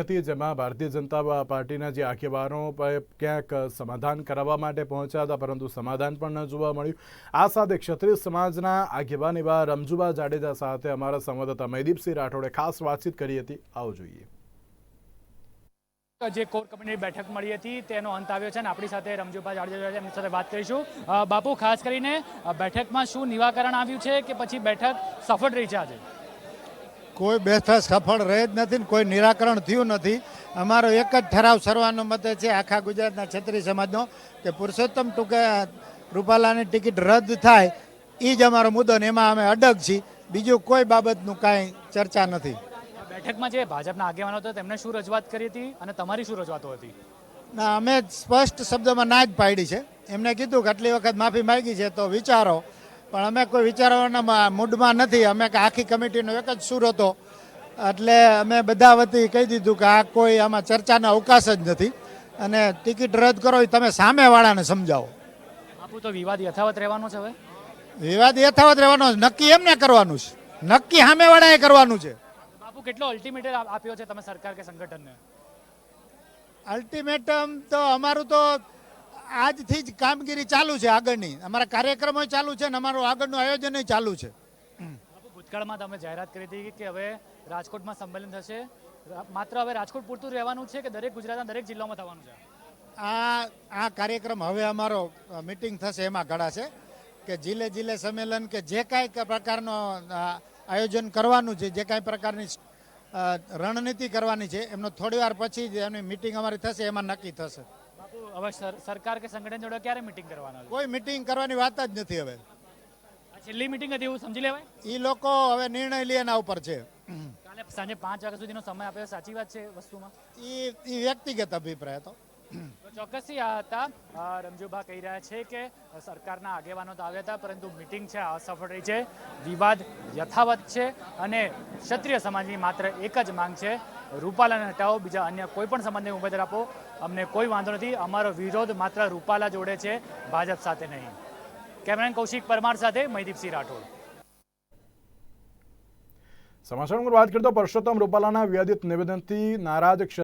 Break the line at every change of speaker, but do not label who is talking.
હતી, જેમાં ભારતીય જનતા પાર્ટીના જે આગેવાનો ક્યાંક સમાધાન કરાવવા માટે પહોંચ્યા હતા, પરંતુ સમાધાન પણ ન જોવા મળ્યું. આ સાથે ક્ષત્રિય સમાજના આગેવાન એવા રમજુબા જાડેજા સાથે અમારા સંવાદદાતા મયદીપસિંહ રાઠોડે ખાસ વાતચીત કરી હતી. આવો જોઈએ.
જે કોર કમિટીની બેઠક મળી હતી, તેનો અંત આવ્યો છે અને આપણી સાથે રમજુભા જાડેજા એમની સાથે વાત કરીશું. બાપુ, ખાસ કરીને બેઠકમાં શું નિવાકરણ આવ્યું છે કે પછી બેઠક સફળ રહી છે આજે?
કોઈ બેઠક સફળ રહે જ નથી ને કોઈ નિરાકરણ થયું નથી. અમારો એક જ ઠરાવ સર્વાનુમતે છે આખા ગુજરાતના છત્રી સમાજનો કે પુરુષોત્તમ ટૂંકે રૂપાલાની ટિકિટ રદ થાય એ જ અમારો મુદ્દો ને એમાં અમે અડગ છીએ. બીજું કોઈ બાબતનું કાંઈ ચર્ચા નથી.
બેઠકમાં જે ભાજપના આગેવાનો હતા તેમણે શું રજૂઆત કરી હતી અને તમારી શું રજૂઆતો હતી?
ના અમે સ્પષ્ટ શબ્દમાં ના જ પાડી છે. એમને કીધું કે આટલી વખત માફી માંગી છે તો વિચારો. પણ અમે કોઈ વિચારવાના મૂડમાં નથી. અમે કે આખી કમિટીનો એક જ સુર હતો. એટલે અમે બધા વતી કહી દીધું કે આ કોઈ આમાં ચર્ચાનો અવકાશ જ નથી. અને ટિકિટ રદ કરો એ તમે સામેવાળાને સમજાવો.
બાપુ તો વિવાદ યથાવત રહેવાનો છે હવે?
વિવાદ યથાવત રહેવાનો છે. નક્કી એમને કરવાનું છે. નક્કી સામેવાળાએ કરવાનું છે.
બાપુ કેટલો અલ્ટિમેટમ આપ્યો છે તમે સરકાર કે સંગઠનને?
અલ્ટિમેટમ તો અમારું તો આજથી જ કામગીરી ચાલુ છે આગળની. અમારા કાર્યક્રમો ચાલુ છે અને અમારું આગળનું આયોજન ચાલુ છે.
ભૂતકાળમાં તમે જાહેરાત કરી હતી કે હવે રાજકોટમાં સંમેલન થશે. માત્ર હવે રાજકોટ પૂરતું રહેવાનું છે કે દરેક ગુજરાતના દરેક જિલ્લામાં થવાનું છે?
આ આ કાર્યક્રમ હવે અમારો મિટિંગ થશે એમાં ઘડાશે કે જિલ્લે જિલ્લે સંમેલન કે જે કાંઈ પ્રકારનો આયોજન કરવાનું છે જે કાંઈ પ્રકારની રણનીતિ કરવાની છે એમનો થોડી વાર પછી જ એમની મિટિંગ અમારી થશે એમાં નક્કી થશે.
હવે સર- સરકાર કે સંગઠન જોડે ક્યારે મીટિંગ કરવાના
કોઈ મીટિંગ કરવાની વાત જ નથી હવે.
છેલ્લી મીટિંગ હતી એવું સમજી લેવાય?
એ લોકો હવે નિર્ણય લે એના ઉપર છે.
કાલે સાંજે પાંચ વાગ્યા સુધીનો સમય આપ્યો સાચી વાત છે વસ્તુમાં?
એ વ્યક્તિગત અભિપ્રાય હતો.
તો ચોક્કસથી આ હતા. રમજુભા કહી રહ્યા છે કે સરકારના આગેવાનો તો આવ્યા હતા, પરંતુ મિટિંગ છે આ અસફળ રહી છે. વિવાદ યથાવત છે અને ક્ષત્રિય સમાજની માત્ર એક જ માંગ છે. રૂપાલાને હટાવો, બીજા અન્ય કોઈ પણ સમાજને ઉમેદવાર આપો. અમને કોઈ વાંધો નથી. અમારો વિરોધ માત્ર રૂપાલા જોડે છે, ભાજપ સાથે નહીં. કેમેરામેન કૌશિક પરમાર સાથે મહીદીપસિંહ રાઠોડ.
સમાચાર વાત કરતો પરસોત્તમ રૂપાલાના વિવાદિત નિવેદનથી નારાજ